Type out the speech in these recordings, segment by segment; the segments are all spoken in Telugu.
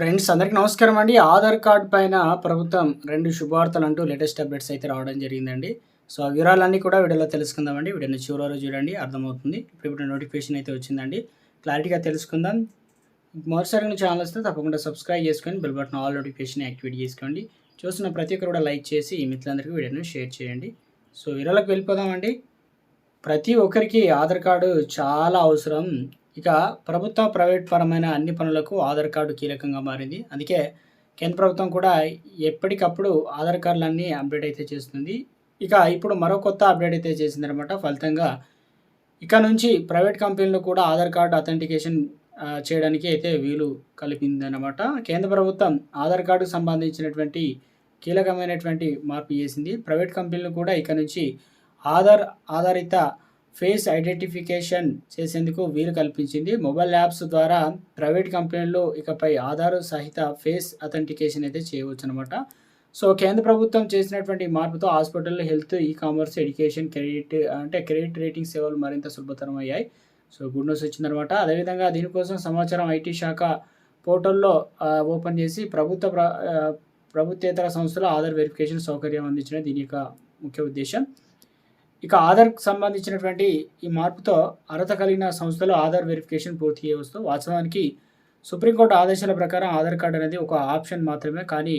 ఫ్రెండ్స్ అందరికీ నమస్కారం అండి. ఆధార్ కార్డ్ పైన ప్రభుత్వం రెండు శుభవార్తలు అంటూ లేటెస్ట్ అప్డేట్స్ అయితే రావడం జరిగిందండి. సో ఆ వివరాలన్నీ కూడా వీడియోలో తెలుసుకుందామండి వీడియోని చివరి వరకు చూడండి అర్థమవుతుంది. ఇప్పుడు ఇప్పుడు నోటిఫికేషన్ అయితే వచ్చిందండి. క్లారిటీగా తెలుసుకుందాం. మరోసారి ఛానల్ వస్తే తప్పకుండా సబ్స్క్రైబ్ చేసుకొని bell button all notification activate చేసుకోండి. చూసిన ప్రతి ఒక్కరు కూడా లైక్ చేసి ఈ మిత్రులందరికీ వీడియోని షేర్ చేయండి. సో వివరాలకు వెళ్ళిపోదామండి ప్రతి ఒక్కరికి ఆధార్ కార్డు చాలా అవసరం. ఇక ప్రభుత్వ ప్రైవేట్ పరమైన అన్ని పనులకు ఆధార్ కార్డు కీలకంగా మారింది. అందుకే కేంద్ర ప్రభుత్వం కూడా ఎప్పటికప్పుడు ఆధార్ కార్డులన్నీ అప్డేట్ అయితే చేస్తుంది. ఇక ఇప్పుడు మరో కొత్త అప్డేట్ అయితే చేసిందనమాట ఫలితంగా ఇక నుంచి ప్రైవేట్ కంపెనీలు కూడా ఆధార్ కార్డు అథెంటికేషన్ చేయడానికి అయితే వీలు కలిపిందనమాట కేంద్ర ప్రభుత్వం ఆధార్ కార్డుకు సంబంధించినటువంటి కీలకమైనటువంటి మార్పు చేసింది. ప్రైవేట్ కంపెనీలు కూడా ఇక నుంచి ఆధార్ ఆధారిత ఫేస్ ఐడెంటిఫికేషన్ చేసేందుకు వీలు కల్పించింది. మొబైల్ యాప్స్ ద్వారా ప్రైవేట్ కంపెనీలు ఇకపై ఆధార్ సహిత ఫేస్ అథెంటికేషన్ అయితే చేయవచ్చు అనమాట సో కేంద్ర ప్రభుత్వం చేసినటువంటి మార్పుతో hospital health e commerce education credit అంటే క్రెడిట్ రేటింగ్ సేవలు మరింత సులభతరం అయ్యాయి. సో గుడ్ న్యూస్ వచ్చిందనమాట అదేవిధంగా దీనికోసం సమాచారం ఐటీ శాఖ పోర్టల్లో ఓపెన్ చేసి ప్రభుత్వ ప్రభుత్వేతర సంస్థలు ఆధార్ వెరిఫికేషన్ సౌకర్యం అందించడం దీని యొక్క ముఖ్య ఉద్దేశం. ఇక ఆధార్కు సంబంధించినటువంటి ఈ మార్పుతో అర్హత కలిగిన సంస్థలు ఆధార్ వెరిఫికేషన్ పూర్తి చేయవచ్చు వాస్తవానికి సుప్రీంకోర్టు ఆదేశాల ప్రకారం ఆధార్ కార్డు అనేది ఒక ఆప్షన్ మాత్రమే. కానీ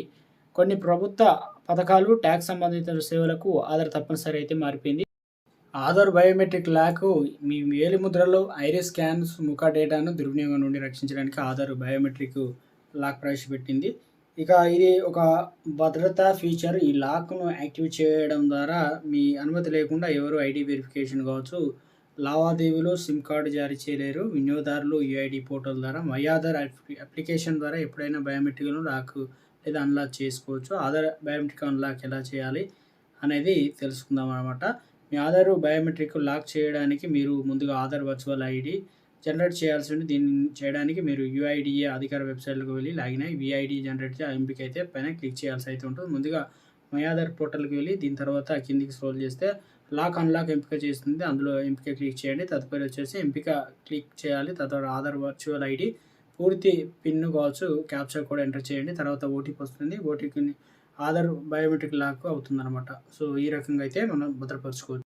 కొన్ని ప్రభుత్వ పథకాలు ట్యాక్స్ సంబంధిత సేవలకు ఆధార్ తప్పనిసరి అయితే మారిపోయింది. ఆధార్ బయోమెట్రిక్ ల్యాక్ మీ వేలి ముద్రలో ఐరిస్ స్కాన్స్ ముఖ డేటాను దుర్వినియోగం నుండి రక్షించడానికి ఆధార్ బయోమెట్రిక్ లాక్ ప్రవేశపెట్టింది. ఇక ఇది ఒక భద్రతా ఫీచర్ ఈ లాక్ను యాక్టివేట్ చేయడం ద్వారా మీ అనుమతి లేకుండా ఎవరు ఐడి వెరిఫికేషన్ కావచ్చు లావాదేవీలు సిమ్ కార్డు జారీ చేయలేరు వినియోగదారులు యూఐడి పోర్టల్ ద్వారా మై ఆధార్ అప్లికేషన్ ద్వారా ఎప్పుడైనా బయోమెట్రిక్ను లాక్ లేదా అన్లాక్ చేసుకోవచ్చు. ఆధార్ బయోమెట్రిక్ అన్లాక్ ఎలా చేయాలి అనేది తెలుసుకుందాం అనమాట మీ ఆధార్ బయోమెట్రిక్ లాక్ చేయడానికి మీరు ముందుగా ఆధార్ వర్చువల్ ఐడి జనరేట్ చేయాల్సి ఉంది దీన్ని చేయడానికి మీరు యూఐడిఏ అధికార వెబ్సైట్లకు వెళ్ళి లాగిన్ అయ్యి విఐడి జనరేట్ ఆ ఎంపిక అయితే పైన క్లిక్ చేయాల్సి అయితే ఉంటుంది. ముందుగా మై ఆధార్ పోర్టల్కి వెళ్ళి దీని తర్వాత కిందికి స్క్రోల్ చేస్తే లాక్ అన్లాక్ ఎంపిక చేస్తుంది. అందులో ఎంపిక క్లిక్ చేయండి. తదుపరి వచ్చేసి ఎంపిక క్లిక్ చేయాలి. తర్వాత ఆధార్ వర్చువల్ ఐడి పూర్తి పిన్ కావచ్చు క్యాప్చర్ కూడా ఎంటర్ చేయండి. తర్వాత ఓటీపీ వస్తుంది. ఓటీపీని ఆధార్ బయోమెట్రిక్ లాక్ అవుతుంది అనమాట సో ఈ రకంగా అయితే మనం భద్రపరచుకోవచ్చు.